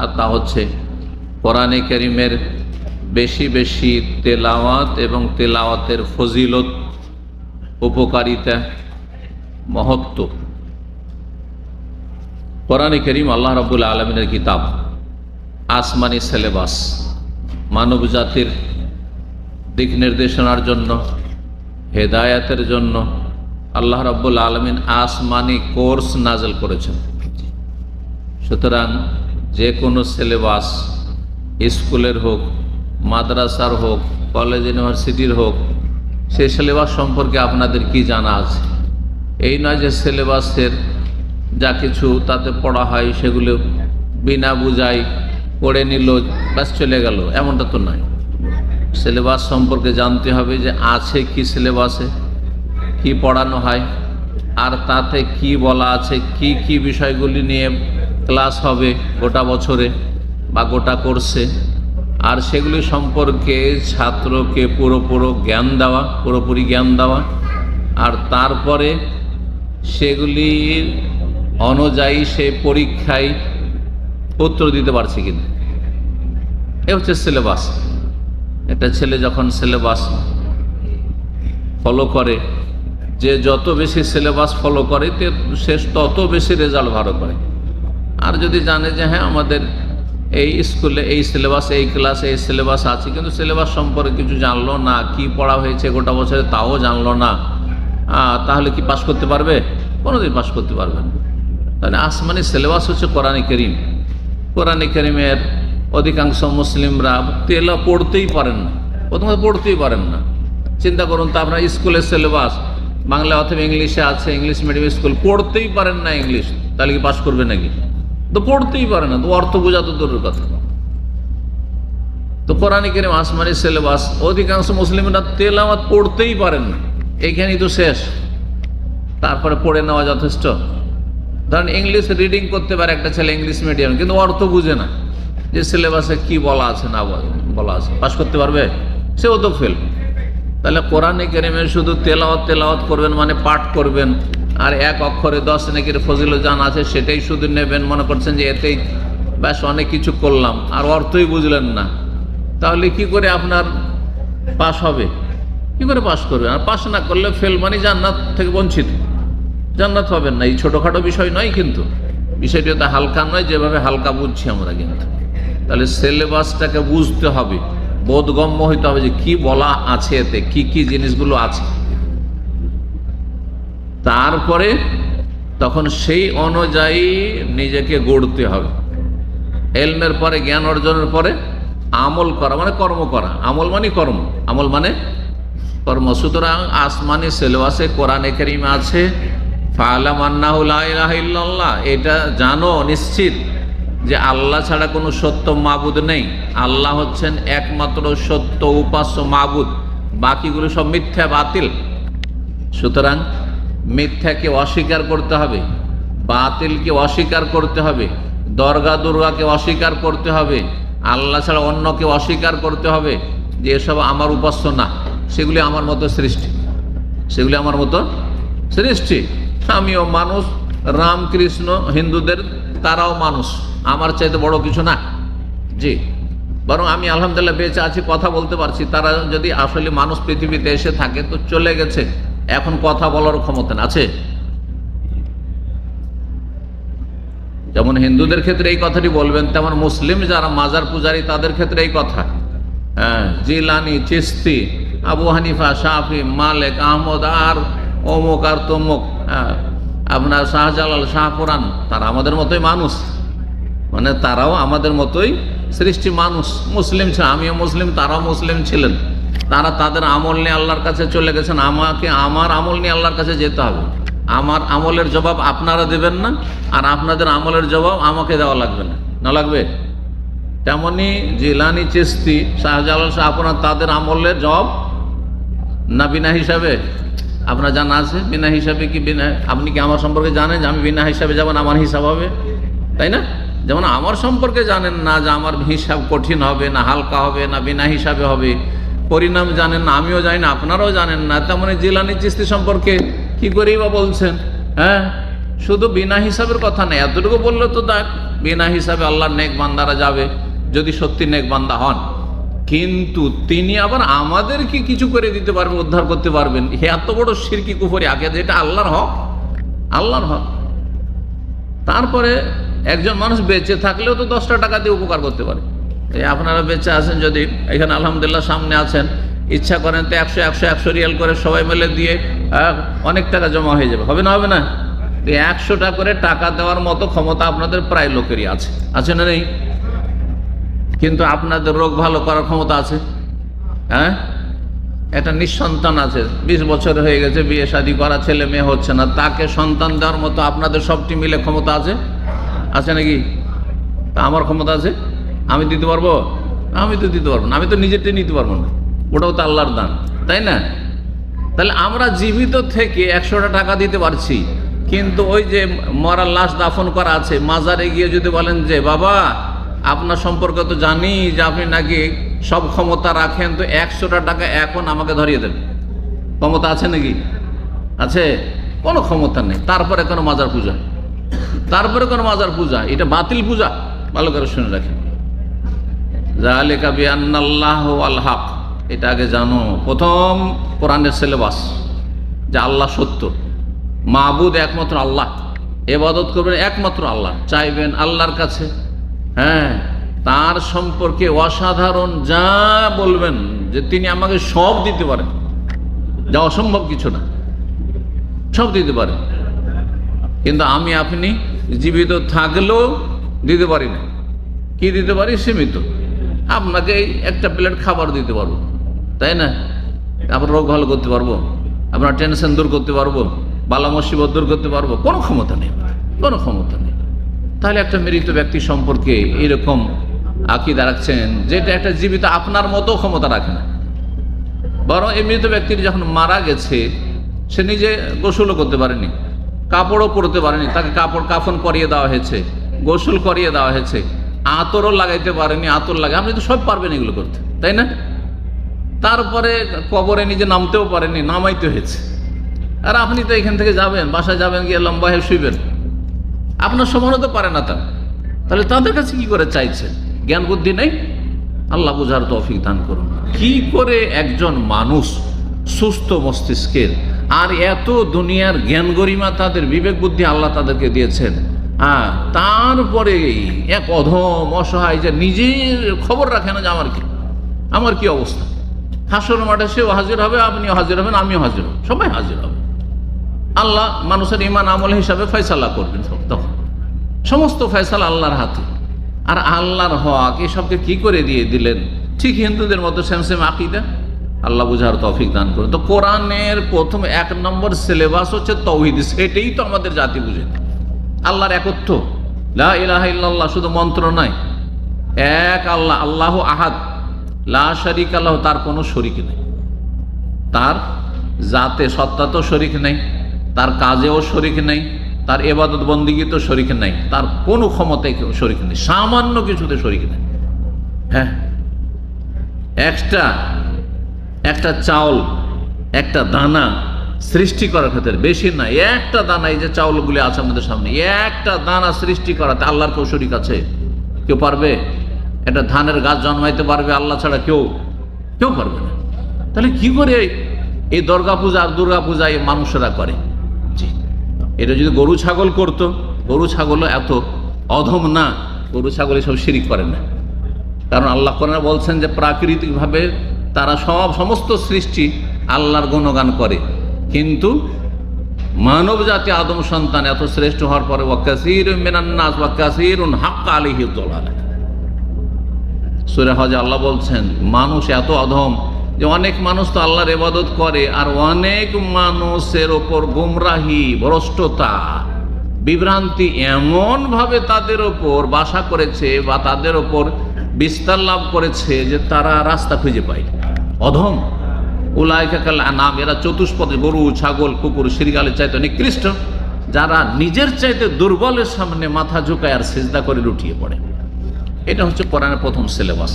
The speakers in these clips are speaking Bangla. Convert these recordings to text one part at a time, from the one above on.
আর তা হচ্ছে কোরআনে করিমের বেশি বেশি তেলাওয়াত এবং তেলাওয়াতের ফজিলত, উপকারিতা, মহত্ব। কোরআনে করিম আল্লাহ রাবুল আলমিনের কিতাব, আসমানি সিলেবাস, মানব জাতির দিক নির্দেশনার জন্য, হেদায়াতের জন্য আল্লাহ রাব্বুল আলমিন আসমানি কোর্স নাজল করেছেন। সুতরাং যে কোনো সিলেবাস, স্কুলের হোক, মাদ্রাসার হোক, কলেজ, ইউনিভার্সিটির হোক সেই সিলেবাস সম্পর্কে আপনাদের কি জানা আছে? এই নয় যে সিলেবাসের যা কিছু তাতে পড়া হয় সেগুলো বিনা বুঝাই পড়ে নিল, ব্যাস চলে গেল, এমনটা তো নয়। সিলেবাস সম্পর্কে জানতে হবে যে আছে কি সিলেবাসে, কি পড়ানো হয়, আর তাতে কি বলা আছে, কি কি বিষয়গুলি নিয়ে ক্লাস হবে গোটা বছরে বা গোটা কোর্সে। আর সেগুলি সম্পর্কে ছাত্রকে পুরোপুরো জ্ঞান দেওয়া, পুরোপুরি জ্ঞান দেওয়া। আর তারপরে সেগুলির অনুযায়ী সে পরীক্ষায় উত্তর দিতে পারছে কিনা। এ হচ্ছে সিলেবাস। একটা ছেলে যখন সিলেবাস ফলো করে, যে যত বেশি সিলেবাস ফলো করে সে তত বেশি রেজাল্ট ভালো করে। আর যদি জানে যে হ্যাঁ আমাদের এই স্কুলে, এই সিলেবাস এই ক্লাসে এই সিলেবাস আছে, কিন্তু সিলেবাস সম্পর্কে কিছু জানলো না, কি পড়া হয়েছে গোটা বছরে তাও জানলো না তাহলে কি পাশ করতে পারবে? কোনোদিন পাশ করতে পারবে না। তাহলে আসমানি সিলেবাস হচ্ছে কোরআনে করিম। কোরআনে করিমের অধিকাংশ মুসলিমরা তেলা পড়তেই পারেন না, প্রথমত পড়তেই পারেন না। চিন্তা করুন তো আপনার স্কুলের সিলেবাস বাংলা অথবা ইংলিশে আছে, ইংলিশ মিডিয়াম স্কুল পড়তেই পারেন না ইংলিশ, তাহলে কি পাশ করবে নাকি? তো পড়তেই পারে না, তো অর্থ বোঝা তো দূরের কথা। তো কোরআন করিম আসমানি সিলেবাস, অধিকাংশ মুসলিমরা তেল তেলাওয়াত পড়তেই পারেন না। এইখানেই তো শেষ। তারপরে পড়ে নেওয়া যথেষ্ট। ধরেন ইংলিশ রিডিং করতে পারে একটা ছেলে ইংলিশ মিডিয়াম কিন্তু অর্থ বুঝে না। যে সিলেবাসে কি বলা আছে, না বল- আছে পাশ করতে পারবে? সেও তো ফেল তাহলে কোরআনে কেরিমের শুধু তেলাওয়াত তেলাওয়াত করবেন মানে পাঠ করবেন। আর এক অক্ষরে দশ নাকির ফজিল জান আছে, সেটাই শুধু নেবেন, মনে করছেন যে এতেই ব্যাস অনেক কিছু করলাম। আর অর্থই বুঝলেন না। তাহলে কি করে আপনার পাশ হবে? কি করে পাশ করবেন? আর পাশ না করলে ফেল মানে জান্নাত থেকে বঞ্চিত। জান্নাত পাবেন না। এই ছোটোখাটো বিষয় নয় কিন্তু। বিষয়টি তো হালকা নয়, যেভাবে হালকা বুঝছি আমরা কিন্তু। তাহলে সিলেবাসটাকে বুঝতে হবে। বোধগম্য হইতে হবে যে কি বলা আছে এতে, কি কি জিনিসগুলো আছে। তারপরে তখন সেই অনুযায়ী নিজেকে গড়তে হবে। এলমের পরে, জ্ঞান অর্জনের পরে আমল করা মানে কর্ম করা। আমল মানে কর্ম। আমল মানে কর্ম। সুতরাং আসমানি সিলেবাসে কোরআনে করিম আছে এটা জানো নিশ্চিত যে আল্লাহ ছাড়া কোনো সত্য মাবুদ নেই। আল্লাহ হচ্ছেন একমাত্র সত্য উপাস্য মাবুদ। বাকিগুলো সব মিথ্যা, বাতিল। সুতরাং মিথ্যাকে অস্বীকার করতে হবে, বাতিলকে অস্বীকার করতে হবে, দর্গা দুর্গাকে অস্বীকার করতে হবে, আল্লাহ ছাড়া অন্যকে অস্বীকার করতে হবে, যে এসব আমার উপাস্য না, সেগুলি আমার মতো সৃষ্টি। সেগুলি আমার মতো সৃষ্টি। আমিও মানুষ, রামকৃষ্ণ হিন্দুদের, তারাও মানুষ, আমার চাইতে বড় কিছু না। জি। বরং আমি আলহামদুলিল্লাহ বেঁচে আছি, কথা বলতে পারছি, তারা যদি আসলে মানুষ পৃথিবীতে এসে থাকে, তো চলে গেছে। এখন কথা বলার ক্ষমতা আছে? যেমন হিন্দুদের ক্ষেত্রে এই কথাটি বলবেন, তেমন মুসলিম যারা মাজার পূজারী, তাদের ক্ষেত্রে এই কথা। হ্যাঁ জিলানি, চিস্তি, আবু হানিফা শাহি মালেক, আহমদ, আর অমুক আর তমুক হ্যাঁ আপনার শাহজালাল, শাহপুরান, তারা আমাদের মতোই মানুষ। মানে তারাও আমাদের মতোই সৃষ্টি মানুষ। মুসলিম ছিল, আমিও মুসলিম, তারাও মুসলিম ছিলেন। তারা তাদের আমল নিয়ে আল্লাহর কাছে চলে গেছেন। আমাকে, আমার আমল নিয়ে আল্লাহর কাছে যেতে হবে। আমার আমলের জবাব আপনারা দেবেন না, আর আপনাদের আমলের জবাব আমাকে দেওয়া লাগবে না। না লাগবে? তেমনি জিলানি চিস্তি শাহজালাল শাহ, আপনার তাদের আমলের জবাব না বিনা হিসাবে? আপনার জানা আছে? বিনা হিসাবে কি বিনা আপনি কি আমার সম্পর্কে জানেন যে আমি বিনা হিসাবে যাবেন আমার হিসাব হবে? তাই না? যেমন আমার সম্পর্কে জানেন না যে আমার হিসাব কঠিন হবে, না হালকা হবে, না বিনা হিসাবে হবে। পরিণাম জানেন না, আমিও জানি না, আপনারাও জানেন না, তেমন জিলানি চিস্তি সম্পর্কে কি করেই বা বলছেন? হ্যাঁ? শুধু বিনা হিসাবের কথা নেই এতটুকু বললে তো দেখ বিনা হিসাবে আল্লাহর নেক বান্দারা যাবে, যদি সত্যি নেক বান্দা হন। কিন্তু তিনি আবার আমাদেরকে কিছু করে দিতে পারবেন, উদ্ধার করতে পারবেন। হে এত বড় সিরকি কুফরি আগে যেটা আল্লাহর হক। আল্লাহর হক। তারপরে একজন মানুষ বেঁচে থাকলেও তো দশটা টাকা দিয়ে উপকার করতে পারে। আপনারা বেঁচে আছেন যদি, এখানে আলহামদুলিল্লাহ সামনে আছেন, ইচ্ছা করেন তো একশো একশো একশো রিয়াল করে সবাই মিলে দিয়ে অনেক টাকা জমা হয়ে যাবে। হবে না হবে না? এই একশোটা করে টাকা দেওয়ার মতো ক্ষমতা আপনাদের প্রায় লোকেরই আছে। আছে না নেই? কিন্তু আপনাদের রোগ ভালো করার ক্ষমতা আছে। হ্যাঁ? একটা নিঃসন্তান আছে, বিশ বছর হয়ে গেছে, বিয়ে শাদী করা, ছেলে মেয়ে হচ্ছে না, তাকে সন্তান দেওয়ার মতো আপনাদের সবটি মিলে ক্ষমতা আছে? আছে নাকি? তা আমার ক্ষমতা আছে? আমি দিতে পারব? আমি তো দিতে পারব না। আমি তো নিজেরটা নিতে পারব না। ওটাও তো আল্লাহর দান, তাই না? তাহলে আমরা জীবিত থেকে একশোটা টাকা দিতে পারছি, কিন্তু ওই যে মরার লাশ দাফন করা আছে, মাজারে গিয়ে যদি বলেন যে, বাবা, আপনার সম্পর্কে তো জানি যে আপনি নাকি সব ক্ষমতা রাখেন, তো একশোটা টাকা এখন আমাকে ধরিয়ে দেন। ক্ষমতা আছে নাকি? আছে। কোনো ক্ষমতা নেই। তারপরে কোনো মাজার পূজা। তারপরে কোনো মাজার পূজা। এটা বাতিল পূজা। ভালো করে শুনে রাখেন। জালেকা বিআনাল্লাহ আল এটা আগে জানো। প্রথম কোরআনের সিলেবাস, যে আল্লাহ সত্য। মাহবুদ একমাত্র আল্লাহ। এবাদত করবেন একমাত্র আল্লাহ। চাইবেন আল্লাহর কাছে। হ্যাঁ তার সম্পর্কে অসাধারণ যা বলবেন, যে তিনি আমাকে সব দিতে পারেন। যা অসম্ভব কিছু না। সব দিতে পারেন। কিন্তু আমি, আপনি জীবিত থাকলেও দিতে পারি না। কি দিতে পারি? সীমিত। আপনাকে একটা প্লেট খাবার দিতে পারব, তাই না? আপনার রোগ ভালো করতে পারব, আপনার টেনশন দূর করতে পারব, বালা মুসিবত দূর করতে পারব, কোনো ক্ষমতা নেই, কোনো ক্ষমতা নেই। তাহলে একটা মৃত ব্যক্তি সম্পর্কে এরকম আকিদা রাখছেন যেটা একটা জীবিত আপনার মতো ক্ষমতা রাখে না। বরং এই মৃত ব্যক্তির যখন মারা গেছে, সে নিজে গোসলও করতে পারেনি, কাপড়ও পরতে পারেনি, তাকে কাপড় কাফন করিয়ে দেওয়া হয়েছে, গোসল করিয়ে দেওয়া হয়েছে। আতরও লাগাইতে পারেনি, আতর লাগে। আপনি তো সব পারবেন এগুলো করতে, তাই না? তারপরে কবরে নিজে নামতেও পারেনি, নামাইতে হয়েছে। আর আপনি তো এখান থেকে যাবেন, বাসায় যাবেন, গিয়ে লম্বা হয়ে শুইবেন। আপনার সমানও তো পারে না তার তাহলে তাদের কাছে কি করে চাইছেন? জ্ঞান বুদ্ধি নেই? আল্লাহ বুঝার তৌফিক দান করুন। কি করে একজন মানুষ সুস্থ মস্তিষ্কের আর এত দুনিয়ার জ্ঞান গরিমা তাদের বিবেক বুদ্ধি আল্লাহ তাদেরকে দিয়েছেন? হ্যাঁ তারপরে এক অধম অসহায় যে নিজের খবর রাখে না যে আমার কি আমার কি অবস্থা? হাসর মাঠে সেও হাজির হবে, আপনিও হাজির হবেন, আমিও হাজির হব, সবাই হাজির হবে। আল্লাহ মানুষের ইমান আমল হিসাবে ফয়সালা করবেন তখন। সমস্ত ফয়সালা আল্লাহর হাতে। আর আল্লাহর হক, এসবকে কি করে দিয়ে দিলেন? ঠিক হিন্দুদের মতো সেম সেম আকিদা। আল্লাহ বুঝার তৌফিক দান করুন। তো কোরআনের প্রথম এক নম্বর সিলেবাস হচ্ছে তৌহিদ, সেটাই তো আমাদের জাতি বুঝে আল্লাহর একত্র লা ইলাহা ইল্লাল্লাহ শুধু মন্ত্র নয়। এক আল্লাহ আল্লাহ আহাদ। লা শরিক আল্লাহ তার কোনো শরিক নেই। তার জাতে সত্তা তো শরিক নেই, তার কাজেও শরিক নেই, তার এবাদত বন্দিগি তো শরিক নেই, তার কোনো ক্ষমতায় শরিক নেই, সামান্য কিছুতে শরিক নেই। হ্যাঁ? একটা একটা চাউল, একটা দানা সৃষ্টি করার ক্ষেত্রে বেশি না, একটা দানা এই যে চাউলগুলি আছে আমাদের সামনে, একটা দানা সৃষ্টি করাতে আল্লাহর কেউ শরিক আছে। কেউ পারবে? একটা ধানের গাছ জন্মাইতে পারবে আল্লাহ ছাড়া কেউ? কেউ পারবে না। তাহলে কি করে এই দুর্গা পূজা আর দুর্গা পূজা এই মানুষেরা করে? জি। এটা যদি গরু ছাগল করতো, গরু ছাগলও এত অধম না, গরু ছাগল সব শিরিক করে না। কারণ আল্লাহ কোরআনে বলছেন যে প্রাকৃতিকভাবে তারা সব সমস্ত সৃষ্টি আল্লাহর গুণগান করে। কিন্তু মানব জাতি আদম সন্তান এত শ্রেষ্ঠ হওয়ার পরে ওয়াকাসির মেনান্নাস ওয়াকাসির হাক্কা আলিহি দোলালা। সুরে হজে আল্লাহ বলছেন, মানুষ এত অধম যে অনেক মানুষ তো আল্লাহর ইবাদত করে আর অনেক মানুষের ওপর গুমরাহি, ভ্রষ্টতা, বিভ্রান্তি এমনভাবে তাদের ওপর বাসা করেছে বা তাদের ওপর বিস্তার লাভ করেছে যে তারা রাস্তা খুঁজে পায়। অধম। উলাইকাকাল নাম এরা চতুষ্পদে গরু, ছাগল, কুকুর শ্রীগালের চাইতে নিকৃষ্ট যারা নিজের চাইতে দুর্বলের সামনে মাথা ঝুঁকায় আর সেজদা করে লুটিয়ে পড়ে। এটা হচ্ছে কোরআনের প্রথম সিলেবাস।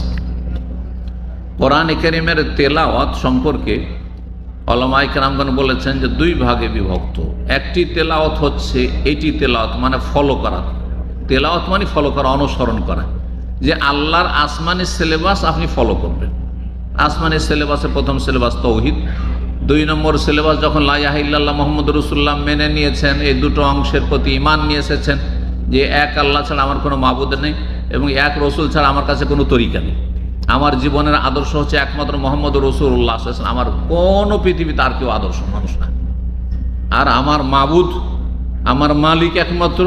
কোরআন করিমের তেলাওয়াত সম্পর্কে অলমাই কেরামগণ বলেছেন যে দুই ভাগে বিভক্ত। একটি তেলাওয়াত হচ্ছে এটি তেলাওয়াত মানে ফলো করা। তেলাওয়াত মানে ফলো করা, অনুসরণ করা। যে আল্লাহর আসমানের সিলেবাস আপনি ফলো করবেন। আসমানের সিলেবাসে প্রথম সিলেবাস তৌহিদ। দুই নম্বর সিলেবাস যখন লাইয়াহিল্লাহ মোহাম্মদ রসুল্লাহ মেনে নিয়েছেন, এই দুটো অংশের প্রতি ইমান নিয়ে এসেছেন যে এক আল্লাহ ছাড়া আমার কোনো মাবুদ নেই এবং এক রসুল ছাড়া আমার কাছে কোনো তরিকা নেই। আমার জীবনের আদর্শ হচ্ছে একমাত্র মোহাম্মদ রসুল্লাহ আমার কোনো পৃথিবীতে আর কেউ আদর্শ মানুষ না। আর আমার মাবুদ, আমার মালিক একমাত্র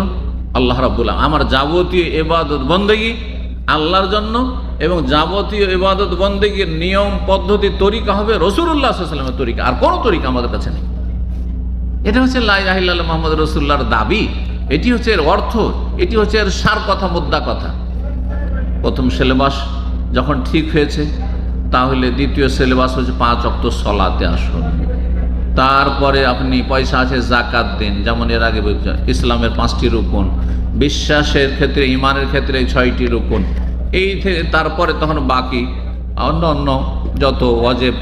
আল্লাহ রাবুল্লাহ আমার যাবতীয় এবাদত বন্দেগী আল্লাহর জন্য এবং যাবতীয় ইবাদত বন্দেগীর নিয়ম, পদ্ধতি, তরিকা হবে রসুল্লাহ সাল্লামের তরিকা। আর কোনো তরিকা আমাদের কাছে নেই। এটা হচ্ছে লাইলাহিল্লাহ মোহাম্মদ রসুল্লাহর দাবি। এটি হচ্ছে এর অর্থ, এটি হচ্ছে এর সার কথা, মুদ্রা কথা। প্রথম সিলেবাস যখন ঠিক হয়েছে, তাহলে দ্বিতীয় সিলেবাস হচ্ছে পাঁচ অক্ত সলাতে আসুন। তারপরে আপনি পয়সা আছে জাকাত দিন। যেমন এর আগে ইসলামের পাঁচটি রুকুন। বিশ্বাসের ক্ষেত্রে ইমানের ক্ষেত্রে ছয়টি রুকুন। এই তারপরে তখন বাকি অন্য অন্য যত অজেব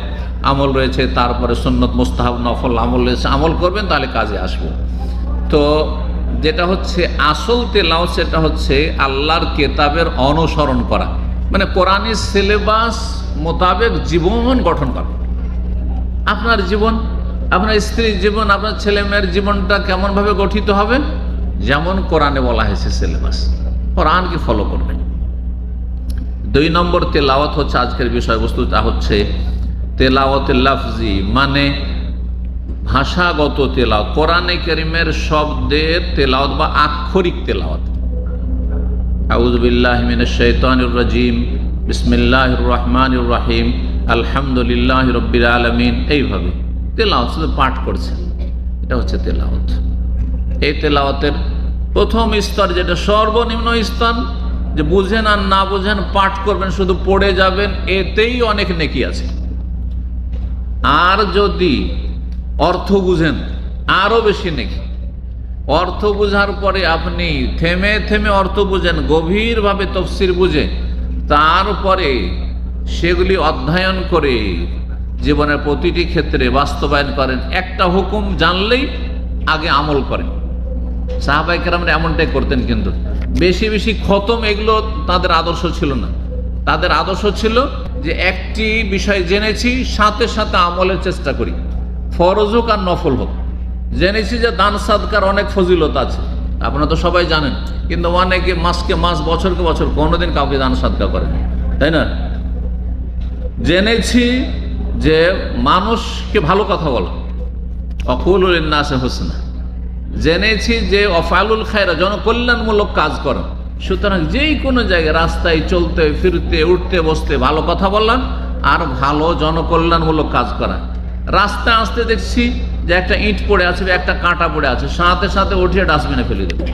আমল রয়েছে, তারপরে সুন্নত, মুস্তাহাব, নফল আমল রয়েছে, আমল করবেন, তাহলে কাজে আসব। তো যেটা হচ্ছে, আসল তেলাও সেটা হচ্ছে আল্লাহর কেতাবের অনুসরণ করা। মানে কোরআনের সিলেবাস মোতাবেক জীবন গঠন করা। আপনার জীবন, আপনার স্ত্রীর জীবন, আপনার ছেলে মেয়ের জীবনটা কেমনভাবে গঠিত হবে? যেমন কোরআনে বলা হয়েছে সিলেবাস। কোরআনকে ফলো করবেন। দুই নম্বর তেলাওয়াত হচ্ছে আজকের বিষয়বস্তু, তা হচ্ছে তেলাওয়াত লাফজি মানে ভাষাগত তেলাওয়াত। কোরআনে করিমের শব্দের তেলাওয়াত বা আক্ষরিক তেলাওয়াত। আউজবিল্লাহ মিনাশ রাজিম বিসমিল্লাহ রহমান রাহিম, আলহামদুলিল্লাহ রব্বির আলমিন, এইভাবে তেলাওয়াত শুধু পাঠ করছেন। এটা হচ্ছে তেলাওয়াত। এই তেলাওয়াতের প্রথম স্তর যেটা সর্বনিম্ন স্তর যে বুঝেন আর না বুঝেন, পাঠ করবেন, শুধু পড়ে যাবেন, এতেই অনেক নেকি আছে। আর যদি অর্থ বুঝেন, আরও বেশি নেকি। অর্থ বুঝার পরে আপনি থেমে থেমে অর্থ বুঝেন, গভীরভাবে তফসির বুঝে, তারপরে সেগুলি অধ্যয়ন করে জীবনের প্রতিটি ক্ষেত্রে বাস্তবায়ন করেন। একটা হুকুম জানলেই আগে আমল করেন। সাহাবাই কেরামরা এমনটাই করতেন কিন্তু। বেশি বেশি খতম এগুলো তাদের আদর্শ ছিল না। তাদের আদর্শ ছিল যে একটি বিষয় জেনেছি, সাথে সাথে আমলের চেষ্টা করি। ফরজ হোক আর নফল হোক। জেনেছি যে দান, সাদকার অনেক ফজিলত আছে। আপনারা তো সবাই জানেন, কিন্তু অনেকে মাসকে মাস, বছরকে বছর কোনোদিন কাউকে দান, সাদকা করেন তাই না? জেনেছি যে মানুষকে ভালো কথা বলো। অকুল নাসে হোসনা। জেনেছি যে অফালুল খায়রা জনকল্যাণমূলক কাজ করো। সুতরাং যেই কোনো জায়গায় রাস্তায় চলতে ফিরতে উঠতে বসতে ভালো কথা বললাম আর ভালো জনকল্যাণমূলক কাজ করা। রাস্তায় আসতে দেখছি যে একটা ইট পড়ে আছে বা একটা কাঁটা পড়ে আছে সাথে সাথে উঠিয়ে ডাস্টবিনে ফেলে দেবো।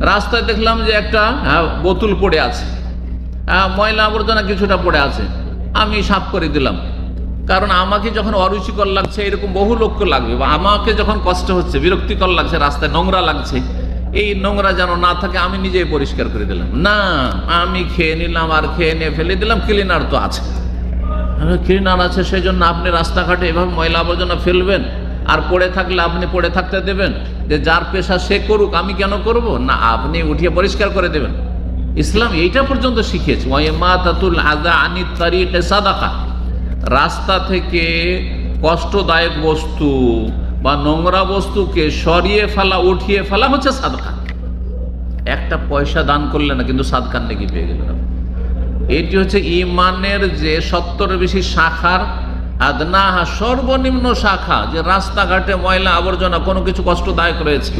রাস্তায় দেখলাম যে একটা হ্যাঁ, বোতল পড়ে আছে। হ্যাঁ, ময়লা আবর্জনা কিছুটা পড়ে আছে। আমি সাফ করে দিলাম। কারণ আমাকে যখন অরুচিকর লাগছে, এরকম বহু লোককে লাগবে। বা আমাকে যখন কষ্ট হচ্ছে, বিরক্তিকর লাগছে, রাস্তায় নোংরা লাগছে, এই নোংরা যেন না থাকে, আমি নিজেই পরিষ্কার করে দিলাম। না, আমি খেয়ে নিলাম, আর খেয়ে নিয়ে ফেলে দিলাম ক্লিনার তো আছে। ক্লিনার আছে সেই জন্য আপনি রাস্তাঘাটে এভাবে ময়লা আবর্জনা ফেলবেন, আর পড়ে থাকলে আপনি পড়ে থাকতে দেবেন, যে যার পেশা সে করুক, আমি কেন করব? না, আপনি উঠিয়ে পরিষ্কার করে দেবেন। ইসলাম এইটা পর্যন্ত শিখিয়েছে। ওয়াইমা তাতুল আদা আনি সাদাকা। রাস্তা থেকে কষ্টদায়ক বস্তু বা নোংরা বস্তুকে সরিয়ে ফেলা, উঠিয়ে ফেলা হচ্ছে সাদকা। একটা পয়সা দান করলে না কিন্তু সাদকার নাকি পেয়ে গেলেন আপনি। এটি হচ্ছে ইমানের যে সত্তরের বেশি শাখার আদনাহা, সর্বনিম্ন শাখা, যে রাস্তাঘাটে ময়লা আবর্জনা, কোনো কিছু কষ্টদায়ক রয়েছে।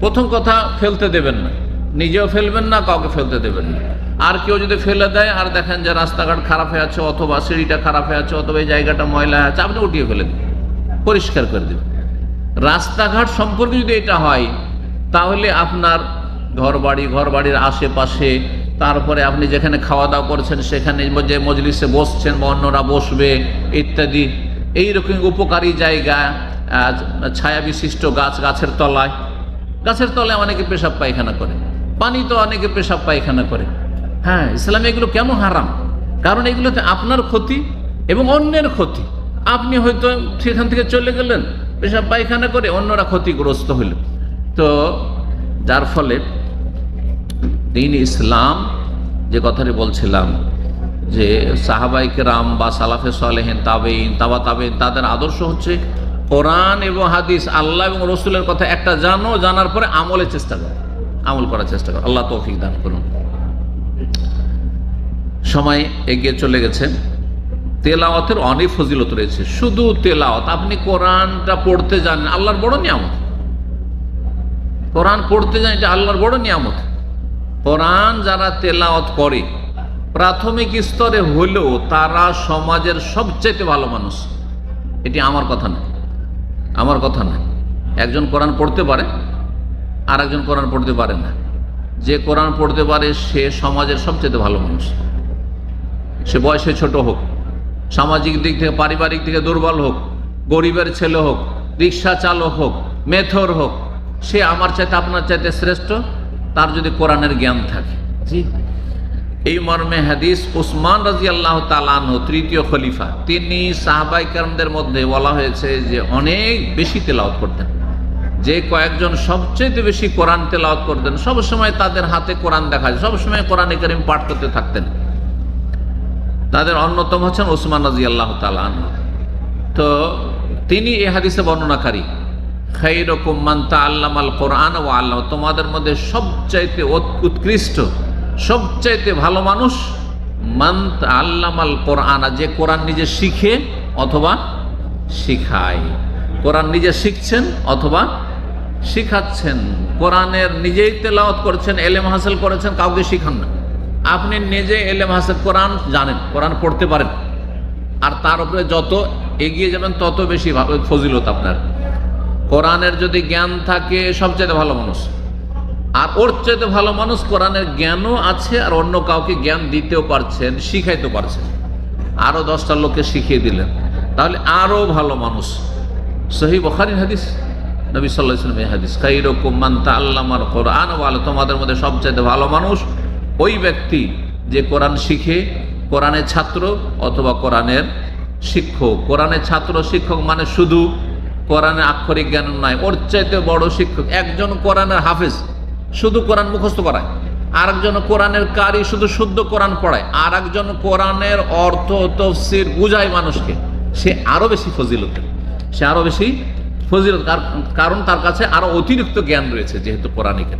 প্রথম কথা, ফেলতে দেবেন না। নিজেও ফেলবেন না, কাউকে ফেলতে দেবেন না। আর কেউ যদি ফেলে দেয়, আর দেখেন যে রাস্তাঘাট খারাপ হয়ে আছে, অথবা সিঁড়িটা খারাপ হয়ে আছে, অথবা এই জায়গাটা ময়লা হয়ে আছে, আপনি উঠিয়ে ফেলে দিন, পরিষ্কার করে দিন। রাস্তাঘাট সম্পর্কে যদি এটা হয়, তাহলে আপনার ঘর বাড়ি ঘর বাড়ির আশেপাশে, তারপরে আপনি যেখানে খাওয়া দাওয়া করছেন, সেখানে যে মজলিসে বসছেন বা অন্যরা বসবে, ইত্যাদি, এইরকম উপকারী জায়গা ছায়া বিশিষ্ট গাছ গাছের তলায়। গাছের তলায় অনেকে পেশাব পায়খানা করে পানি তো অনেকে পেশাব পায়খানা করে। হ্যাঁ ইসলামে এগুলো কেন হারাম? কারণ এগুলোতে আপনার ক্ষতি এবং অন্যের ক্ষতি। আপনি হয়তো সেখান থেকে চলে গেলেন, পেশাব পায়খানা করে অন্যরা ক্ষতিগ্রস্ত হইল তো যার ফলে দিন ইসলাম, যে কথাটি বলছিলাম, যে সাহাবাইক রাম বা সালাফে সালেহেন তাবেইন তাবা তাবেইন তাদের আদর্শ হচ্ছে কোরআন এবং হাদিস, আল্লাহ এবং রসুলের কথা একটা জানো, জানার পরে আমলের চেষ্টা করো। আমল করার চেষ্টা করো। আল্লাহ তৌফিক দান করুন। সময় এগিয়ে চলে গেছে। তেলাওয়াতের অনেক ফজিলত রয়েছে। শুধু তেলাওয়াত, আপনি কোরআনটা পড়তে জানেন আল্লাহর বড় নিয়ামত। কোরআন পড়তে জানেন এটা আল্লাহর বড় নিয়ামত। কোরআন যারা তেলাওয়াত করে, প্রাথমিক স্তরে হলেও তারা সমাজের সবচেয়ে ভালো মানুষ। এটি আমার কথা না আমার কথা না একজন কোরআন পড়তে পারে আর একজন কোরআন পড়তে পারে না। যে কোরআন পড়তে পারে সে সমাজের সবচেয়ে ভালো মানুষ। সে বয়সে ছোট হোক সামাজিক দিক থেকে পারিবারিক দিকে দুর্বল হোক গরিবের ছেলে হোক রিক্সা চালক হোক মেথর হোক সে আমার চাইতে আপনার চাইতে শ্রেষ্ঠ তার যদি কোরআনের জ্ঞান থাকে। জি। এই মর্মে হাদিস উসমান রাজি আল্লাহ তালান তৃতীয় খলিফা তিনি সাহাবাই কারণদের মধ্যে বলা হয়েছে যে অনেক বেশি তেলাওয়াত করতেন। যে কয়েকজন সবচেয়ে বেশি কোরআন তেলাওয়াত করতেন সবসময় তাদের হাতে কোরআন দেখা যায়। সবসময় কোরআনে করিম পাঠ করতে থাকতেন। তাদের অন্যতম হচ্ছেন ওসমান রাজি আল্লাহ তালান তো তিনি এ হাদিসে বর্ণনাকারী খাইরকম মান্তা আল্লাম আল কোরআন ও আল্লাহ। তোমাদের মধ্যে সবচাইতে উৎকৃষ্ট, সবচাইতে ভালো মানুষ মান্ত আল্লাম আল কোরআন, যে কোরআন নিজে শিখে অথবা শিখায়। কোরআন নিজে শিখছেন অথবা শিখাচ্ছেন, কোরআনের নিজেই তেলাওয়াত করছেন, এলেম হাসিল করেছেন, কাউকে শিখান না। আপনি নিজে এলেম হাসিল, কোরআন জানেন, কোরআন পড়তে পারেন। আর তার উপরে যত এগিয়ে যাবেন, তত বেশি ফজিলত আপনার। কোরআনের যদি জ্ঞান থাকে সবচেয়ে ভালো মানুষ। আর ওর চাইতে ভালো মানুষ কোরআনের জ্ঞানও আছে, আর অন্য কাউকে জ্ঞান দিতেও পারছেন শিখাইতে পারছেন। আরও দশটা লোককে শিখিয়ে দিলেন। তাহলে আরও ভালো মানুষ। সহি বখারির হাদিস? নবী সাল্লাহ ইসলাম হাদিস খাইরকম মান্তা আল্লামার কোরআন বলে তোমাদের মধ্যে সবচাইতে ভালো মানুষ ওই ব্যক্তি যে কোরআন শিখে, কোরআনের ছাত্র অথবা কোরআনের শিক্ষক। কোরআনের ছাত্র শিক্ষক মানে শুধু কোরআনের আক্ষরিক জ্ঞান নয়, ওর চাইতে বড় শিক্ষক একজন কোরআনের হাফেজ, শুধু কোরআন মুখস্থ করায়। আর একজন কোরআনের কারি, শুধু শুদ্ধ কোরআন পড়ায়। আর একজন কোরআনের অর্থ তফসির বুঝায় মানুষকে। সে আরও বেশি ফজিলত সে আরও বেশি ফজিলত কারণ তার কাছে আরও অতিরিক্ত জ্ঞান রয়েছে, যেহেতু কোরআনিক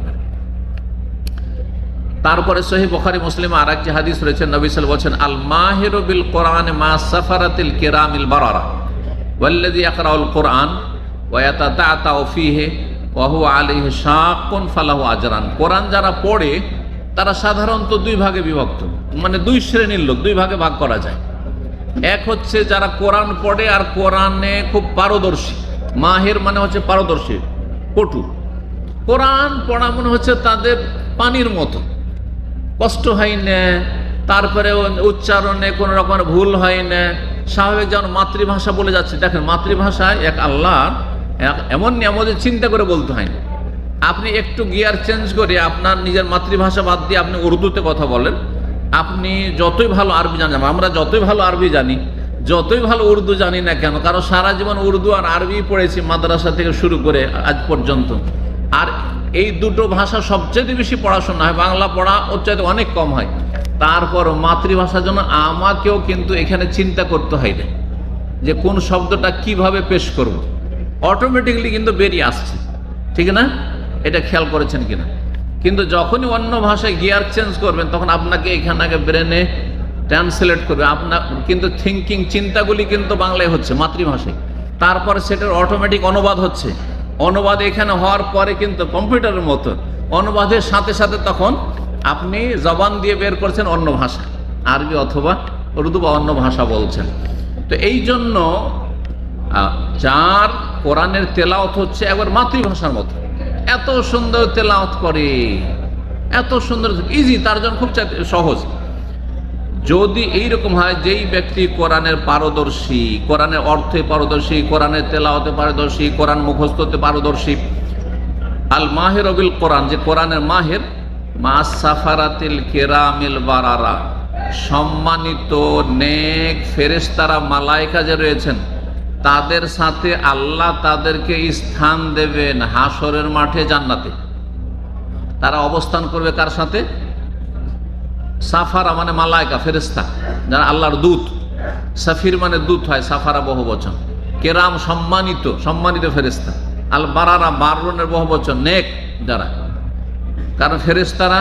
তারপরে সহি বখারি, মুসলিম আর একটি হাদিস রয়েছে নবিসাল বলছেন আল মাহের বিল কোরআন মা সাফারাতিল কেরামিল বারারা, ওয়াল্লাযী ইয়াকরাউল কোরআন ওয়া ইয়াতাতাআতাউ ফীহি ওয়া হুয়া আলাইহি শাক্কুন ফালাহু আজরান। কোরআন যারা পড়ে, তারা সাধারণত দুই ভাগে বিভক্ত মানে দুই শ্রেণির লোক, দুই ভাগে ভাগ করা যায়। এক হচ্ছে যারা কোরআন পড়ে আর কোরআনে খুব পারদর্শী। মাহের মানে হচ্ছে পারদর্শী পটু কোরআন পড়া মনে হচ্ছে তাদের পানির মতো। কষ্ট হয় না, তারপরে উচ্চারণে কোনো রকমের ভুল হয় না। স্বাভাবিক যেমন মাতৃভাষা বলে যাচ্ছে, দেখেন মাতৃভাষায় এক আল্লাহ এমন নিয়ামতের চিন্তা করে বলতে হয় আপনি একটু গিয়ার চেঞ্জ করে আপনার নিজের মাতৃভাষা বাদ দিয়ে আপনি উর্দুতে কথা বলেন। আপনি যতই ভালো আরবি জানেন, আমরা যতই ভালো আরবি জানি যতই ভালো উর্দু জানি না কেন, কারণ সারা জীবন উর্দু আর আরবি পড়েছি মাদ্রাসা থেকে শুরু করে আজ পর্যন্ত। আর এই দুটো ভাষা সবচেয়ে বেশি পড়াশোনা হয়, বাংলা পড়া ওর চাইতে অনেক কম হয়। তারপর মাতৃভাষার জন্য আমাকেও কিন্তু এখানে চিন্তা করতে হয় না, যে কোন শব্দটা কীভাবে পেশ করব। অটোমেটিকলি কিন্তু বেরিয়ে আসছে, ঠিক না? এটা খেয়াল করেছেন কিনা? কিন্তু যখনই অন্য ভাষায় গিয়ার চেঞ্জ করবেন, তখন আপনাকে এখানে আগে ব্রেনে ট্রান্সলেট করবে। আপনার কিন্তু থিঙ্কিং চিন্তাগুলি কিন্তু বাংলায় হচ্ছে, মাতৃভাষায়। তারপরে সেটার অটোমেটিক অনুবাদ হচ্ছে। অনুবাদ এখানে হওয়ার পরে কিন্তু কম্পিউটারের মতো। অনুবাদের সাথে সাথে তখন আপনি জবান দিয়ে বের করছেন অন্য ভাষা, আরবি অথবা উর্দু বা অন্য ভাষা বলছেন। তো এই জন্য যার কোরআনের তেলাওত হচ্ছে একবার মাতৃভাষার মতো। এত সুন্দর তেলাওত করে, এত সুন্দর ইজি তার জন্য খুব সহজ। যদি এইরকম হয়, যেই ব্যক্তি কোরআনের পারদর্শী, কোরআনের অর্থে পারদর্শী, কোরআনের তেলাওতে পারদর্শী, কোরআন মুখস্থতে পারদর্শী, আল মাহের অবিল কোরআন, যে কোরআনের মাহের, মা সাফারাতিল কেরামিল বারারা, সম্মানিত নেক ফেরেস্তারা মালাইকা যে রয়েছেন, তাদের সাথে আল্লাহ তাদেরকে স্থান দেবেন হাসরের মাঠে জান্নাতে। তারা অবস্থান করবে কার সাথে? সাফারা মানে মালায়কা ফেরেস্তা যারা আল্লাহর দূত। সাফির মানে দূত হয়, সাফারা বহু বচন কেরাম সম্মানিত সম্মানিত ফেরেস্তা আল বারারা, বারনের বহু বচন নেক যারা। কারণ ফেরেস্তারা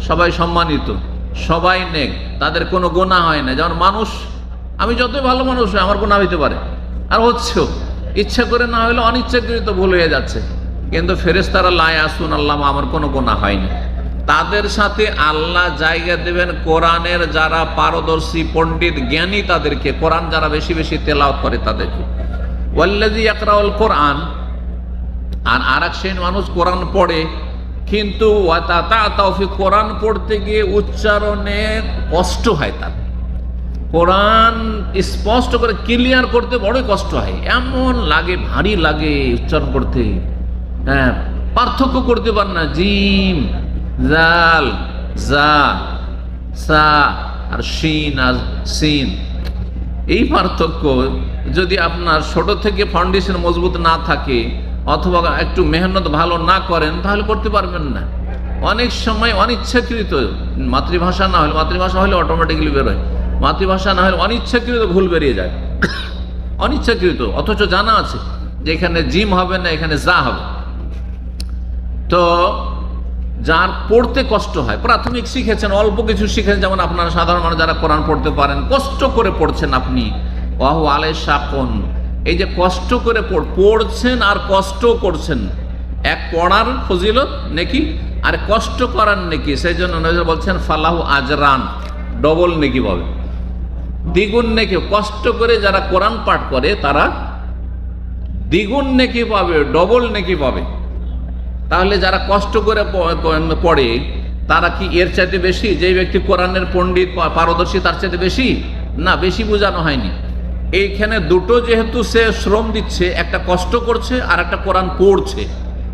সবাই সম্মানিত, সবাই নেক, তাদের কোনো গোনা হয় না। যেমন মানুষ, আমি যতই ভালো মানুষ হই, আমার গোনা হইতে পারে। আর হচ্ছেও, ইচ্ছা করে না হলে অনিচ্ছাকৃত ভুল হয়ে যাচ্ছে। কিন্তু ফেরেস্তারা লাই আসুন আল্লাহ আমার কোনো গোনা হয়নি তাদের সাথে আল্লাহ জায়গা দেবেন, কোরআনের যারা পারদর্শী, পণ্ডিত, জ্ঞানী তাদেরকে, কোরআন যারা বেশি বেশি তেলাওয়াত করে তাদেরকে। ওয়াল্লাজি আকরাউল কোরআন, আর আর এক শ্রেণির মানুষ কোরআন পড়ে, কিন্তু কোরআন পড়তে গিয়ে উচ্চারণে কষ্ট হয় তার। কোরআন স্পষ্ট করে ক্লিয়ার করতে বড়ই কষ্ট হয়। এমন লাগে, ভারী লাগে উচ্চারণ করতে। হ্যাঁ পার্থক্য করতে পার না, জিম। জাল, জা, সা আর শিন আর সিন। এই পার্থক্য যদি আপনার ছোট থেকে ফাউন্ডেশন মজবুত না থাকে অথবা একটু মেহনত ভালো না করেন, তাহলে করতে পারবেন না। অনেক সময় অনিচ্ছাকৃত, মাতৃভাষা না হলে, মাতৃভাষা হলে অটোমেটিক্যালি বেরোয় মাতৃভাষা না হলে অনিচ্ছাকৃত ভুল বেরিয়ে যায়। অনিচ্ছাকৃত, অথচ জানা আছে যে এখানে জিম হবে না, এখানে যা হবে। তো যার পড়তে কষ্ট হয়। প্রাথমিক শিখেছেন, অল্প কিছু শিখেছেন, যেমন আপনারা সাধারণ মানুষ যারা কোরআন পড়তে পারেন, কষ্ট করে পড়ছেন আপনি। ওয়াহু আলে শাকন। এই যে কষ্ট করে পড়ছেন আর কষ্ট করছেন, এক পড়ার ফজিলত নাকি আর কষ্ট করার নাকি সেই জন্য নজর বলছেন, ফালাহু আজরান, ডবল নেকি পাবে। দ্বিগুণ নেকি, কষ্ট করে যারা কোরআন পাঠ করে, তারা দ্বিগুণ নেকি পাবে, ডবল নেকি পাবে। তাহলে যারা কষ্ট করে পড়ে, তারা কি এর চাইতে বেশি? যে ব্যক্তি কোরআনের পণ্ডিত পারদর্শী, তার চাইতে বেশি? না, বেশি বোঝানো হয়নি। এইখানে দুটো যেহেতু সে শ্রম দিচ্ছে, একটা কষ্ট করছে আর একটা কোরআন পড়ছে।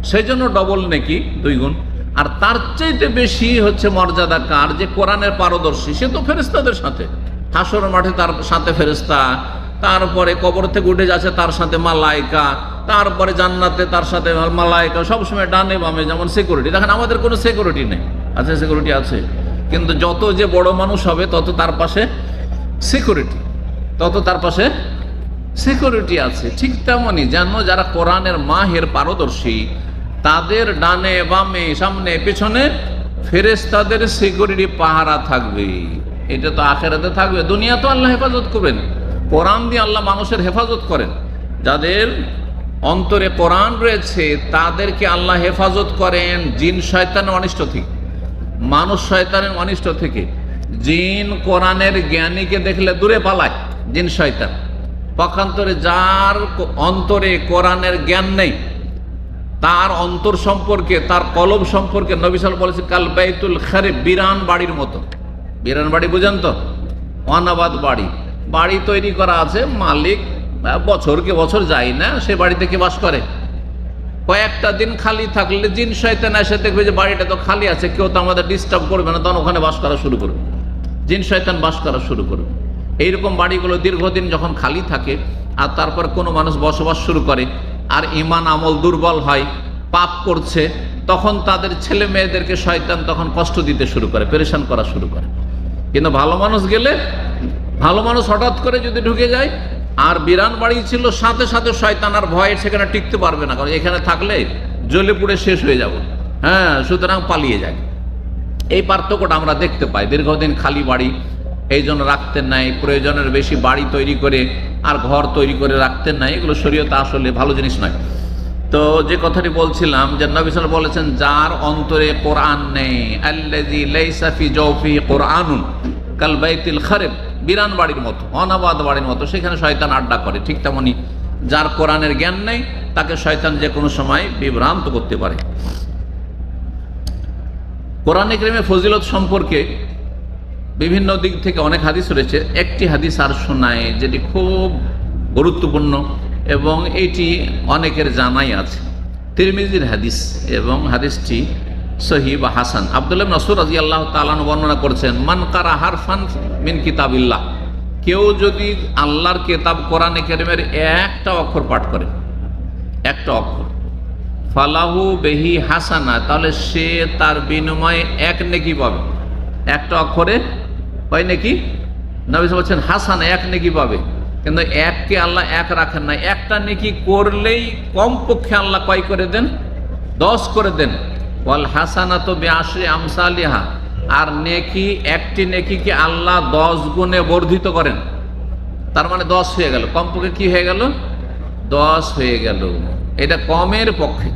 সেই জন্য ডবল নাকি, দুই গুণ। আর তার চাইতে বেশি হচ্ছে মর্যাদা কার? যে কোরআনের পারদর্শী, সে তো ফেরেস্তাদের সাথে। হাসর মাঠে তার সাথে ফেরেস্তা তারপরে কবর থেকে উঠে যাচ্ছে তার সাথে মালাইকা তারপরে জান্নাতে তার সাথে মালাইকা সবসময় ডানে বামে, যেমন সিকিউরিটি দেখেন, আমাদের কোনো সিকিউরিটি নেই। আছে সিকিউরিটি আছে। কিন্তু যত যে বড় মানুষ হবে, তত তার পাশে সিকিউরিটি তত তার পাশে সিকিউরিটি আছে। ঠিক তেমনই যেন যারা কোরআনের মাহের পারদর্শী, তাদের ডানে, বামে, সামনে, পেছনে ফেরেস্তাদের সিকিউরিটি পাহারা থাকবে। এটা তো আখেরাতে থাকবে। দুনিয়া তো আল্লাহ হেফাজত করবেন। কোরআন দিয়ে আল্লাহ মানুষের হেফাজত করেন। যাদের অন্তরে কোরআন রয়েছে, তাদেরকে আল্লাহ হেফাজত করেন। জিন শয়তানের অনিষ্ট থেকে, মানুষ শয়তানের অনিষ্ট থেকে। জিন কোরআনের জ্ঞানীকে দেখলে দূরে পালায় জিন শয়তান। পক্ষান্তরে যার অন্তরে কোরআনের জ্ঞান নেই, তার অন্তর সম্পর্কে, তার কলব সম্পর্কে নবিসাল বলেছে কাল বাইতুল খারে বিরান বাড়ির মতো। বিরান বাড়ি বুঝেন তো? অনাবাদ বাড়ি। বাড়ি তৈরি করা আছে মালিক বছরকে বছর যায় না, সে বাড়িতে কে বাস করে? কয়েকটা দিন খালি থাকলে জিন শয়তান এসে দেখবে যে বাড়িটা তো খালি আছে, কেউ তো আমাদের ডিস্টার্ব করবে না, তখন ওখানে বাস করা শুরু করবে। জিন শয়তান বাস করা শুরু করবে। এইরকম বাড়িগুলো দীর্ঘদিন যখন খালি থাকে, আর তারপর কোনো মানুষ বসবাস শুরু করে, আর ইমান আমল দুর্বল হয়, পাপ করছে, তখন তাদের ছেলে মেয়েদেরকে শয়তান তখন কষ্ট দিতে শুরু করে, পেরেশান করা শুরু করে। কিন্তু ভালো মানুষ গেলে, ভালো মানুষ হঠাৎ করে যদি ঢুকে যায় আর বিরান বাড়ি ছিল, সাথে সাথে শয়তান আর ভয়ে সেখানে টিকতে পারবে না, কারণ এখানে থাকলে জ্বলে পুড়ে শেষ হয়ে যাব। হ্যাঁ সুতরাং পালিয়ে যায় এই পার্থক্যটা আমরা দেখতে পাই। দীর্ঘদিন খালি বাড়ি, এই জন্য রাখতেন নাই, প্রয়োজনের বেশি বাড়ি তৈরি করে আর ঘর তৈরি করে রাখতেন নাই, এগুলো শরীয়তে আসলে ভালো জিনিস নয়। তো যে কথাটি বলছিলাম যে নবী সাল বলেছেন, যার অন্তরে কোরআন নেই আল্লাজি লাইসা ফি জওফি কোরআনুন কাল বাইতিল খারেব। বিরান বাড়ির মতো, অনাবাদ বাড়ির মতো, সেখানে শয়তান আড্ডা করে, ঠিক তেমনি যার কোরআনের জ্ঞান নেই, তাকে শয়তান যে কোনো সময় বিভ্রান্ত করতে পারে। কোরআনে ক্রেমে ফজিলত সম্পর্কে বিভিন্ন দিক থেকে অনেক হাদিস রয়েছে। একটি হাদিস আর শোনায়, যেটি খুব গুরুত্বপূর্ণ এবং এটি অনেকের জানাই আছে। তিরমিজির হাদিস এবং হাদিসটি সহি হাসান। আবদুল্লাহ নসুর রাজি আল্লাহ তালান বর্ণনা করছেন, মান কারা হারফান মিন কিতাবিল্লাহ কেউ যদি আল্লাহর কেতাব কোরআনে কেরিমের একটা অক্ষর পাঠ করে, একটা অক্ষর, ফালাহু বেহি হাসানা, তাহলে সে তার বিনিময়ে এক নেকি পাবে। একটা অক্ষরে হয় নাকি? নবী বলছেন, হাসানা এক নেকি পাবে। কিন্তু এককে আল্লাহ এক রাখেন না। একটা নেকি করলেই কমপক্ষে আল্লাহ কয় করে দেন? দশ করে দেন। ওয়াল হাসানা তো আমসালিহা, আর নেকি, একটি নেকিকে আল্লাহ দশ গুণে বর্ধিত করেন। তার মানে দশ হয়ে গেল। কমপক্ষে কি হয়ে গেল? দশ হয়ে গেল। এটা কমের পক্ষে।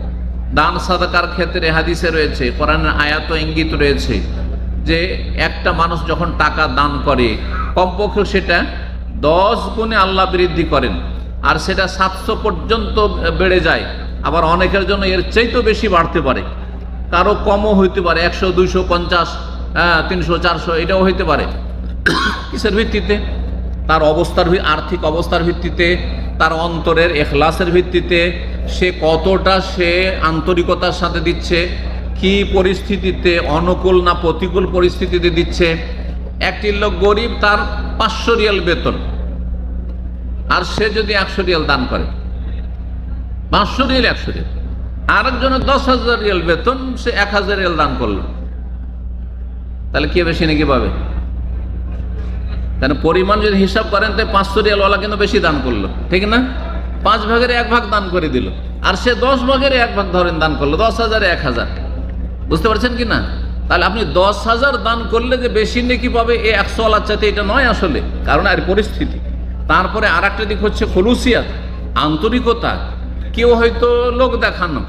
দান সাদাকার ক্ষেত্রে হাদিসে রয়েছে, কোরআনের আয়াত ইঙ্গিত রয়েছে যে একটা মানুষ যখন টাকা দান করে, কমপক্ষে সেটা দশ গুণে আল্লাহ বৃদ্ধি করেন, আর সেটা সাতশো পর্যন্ত বেড়ে যায়। আবার অনেকের জন্য এর চাইতেও বেশি বাড়তে পারে। কারও কমও হইতে পারে, একশো, দুইশো, পঞ্চাশ হ্যাঁ তিনশো, চারশো, এটাও হইতে পারে। কিসের ভিত্তিতে? তার অবস্থার আর্থিক অবস্থার ভিত্তিতে, তার অন্তরের এখলাসের ভিত্তিতে, সে কতটা সে আন্তরিকতার সাথে দিচ্ছে, কি পরিস্থিতিতে অনুকূল না প্রতিকূল পরিস্থিতিতে দিচ্ছে। একটি লোক গরিব, তার পাঁচশো রিয়াল বেতন। আর সে যদি একশো রিয়াল দান করে, পাঁচশো রিয়াল, একশো রিয়াল। আরেকজনের দশ হাজার রিয়াল বেতন, সে এক হাজার রিয়াল দান করল। তাহলে কে বেশি নাকি পাবে? পরিমাণ যদি হিসাব করেন তাই পাঁচশো রিয়ালওয়ালা কিন্তু বেশি দান করল। ঠিক না? পাঁচ ভাগের এক ভাগ দান করে দিল। আর সে দশ ভাগের এক ভাগ ধরেন দান করল, দশ হাজারে, এক হাজার। বুঝতে পারছেন কি না? তাহলে আপনি দশ হাজার দান করলে যে বেশি নেকি পাবে, এ একশো আলার চাইতে এটা নয় আসলে। কারণ আর পরিস্থিতি। তারপরে আর একটা দিক হচ্ছে খলুসিয়াত, আন্তরিকতা। কেউ হয়তো লোক দেখানো।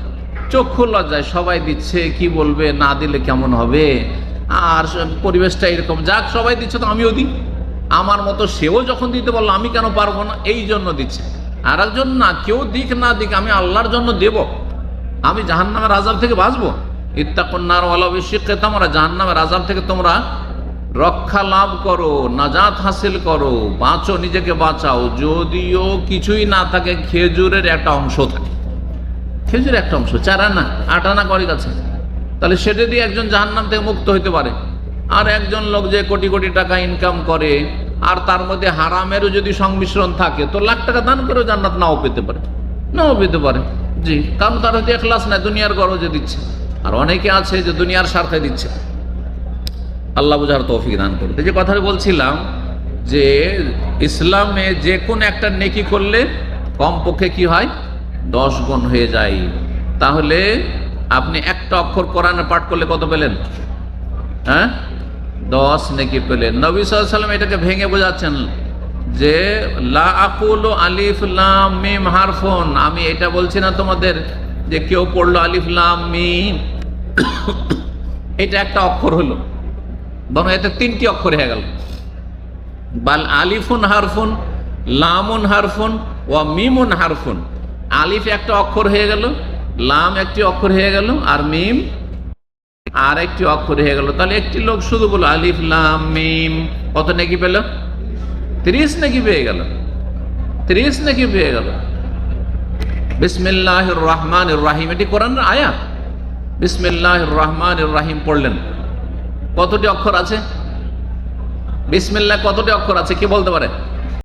চক্ষু লজ্জায় সবাই দিচ্ছে, কি বলবে, না দিলে কেমন হবে? আর পরিবেশটা এরকম। যাক, সবাই দিচ্ছে তো, আমিও দিই। আমার মতো সেও যখন দিতে বলল, আমি কেন পারব না? এই জন্য দিচ্ছে। আর একজন না, কেউ দিক, না দিক, আমি আল্লাহর জন্য দেব। আমি জাহান নামের আজাব থেকে বাঁচবো। ইত্তাকন্যার শিক্ষে তোমরা জাহান নামের আজাব থেকে তোমরা রক্ষা লাভ করো, নাজাত হাসিল করো, বাঁচো, নিজেকে বাঁচাও। যদিও কিছুই না থাকে, খেজুরের একটা অংশ থাকে। খেজুরের একটা অংশ, চার আনা, আট আনা করে গেছে তাহলে সেটা দিয়ে একজন জাহান্নাম থেকে মুক্ত হইতে পারে। আর একজন লোক যে কোটি কোটি টাকা ইনকাম করে, আর তার মধ্যে হারামেরও যদি সংমিশ্রণ থাকে, তো লাখ টাকা দান করেও জান্নাত নাও পেতে পারে। নাও পেতে পারে। জি, কারণ তার হয়তো এখলাস নাই, দুনিয়ার গরজে দিচ্ছে। আর অনেকে আছে যে দুনিয়ার স্বার্থে দিচ্ছে। আল্লাহ বুঝার তৌফিক দান করতে যে কথাটা বলছিলাম যে ইসলামে যে কোন একটা নেকি করলে কমপক্ষে কি হয়? দশ গুণ হয়ে যায়। তাহলে আপনি একটা অক্ষর কোরআনে পাঠ করলে কত পেলেন? হ্যাঁ? দশ নেকি পেলেন? নবী সাল্লাম এটাকে ভেঙে বোঝাচ্ছেন যে, লা আলিফ লাম মিম হারফুন। আমি এটা বলছি না তোমাদের যে কেউ পড়ল আলিফ লাম মিম। এটা একটা অক্ষর হলো। বরং এতে তিনটি অক্ষর হয়ে গেল। বাল আলিফুন হারফুন, লামুন হারফুন ও মিমুন হারফুন। আলিফ একটা অক্ষর হয়ে গেল, লাম একটি অক্ষর হয়ে গেল, আর মিম আর একটি অক্ষর হয়ে গেল। তাহলে একটি লোক শুধু বলো আলিফ, লাম, মিম, কত নাকি পেল? ত্রিশ নাকি পেয়ে গেল, ত্রিশ নাকি পেয়ে গেল। বিসমিল্লাহ রহমান রাহিম, এটি কোরআন আয়াত। বিসমিল্লাহ রহমান রাহিম পড়লেন। কতটি অক্ষর আছে? বিসমিল্লাহ কতটি অক্ষর আছে, কে বলতে পারে?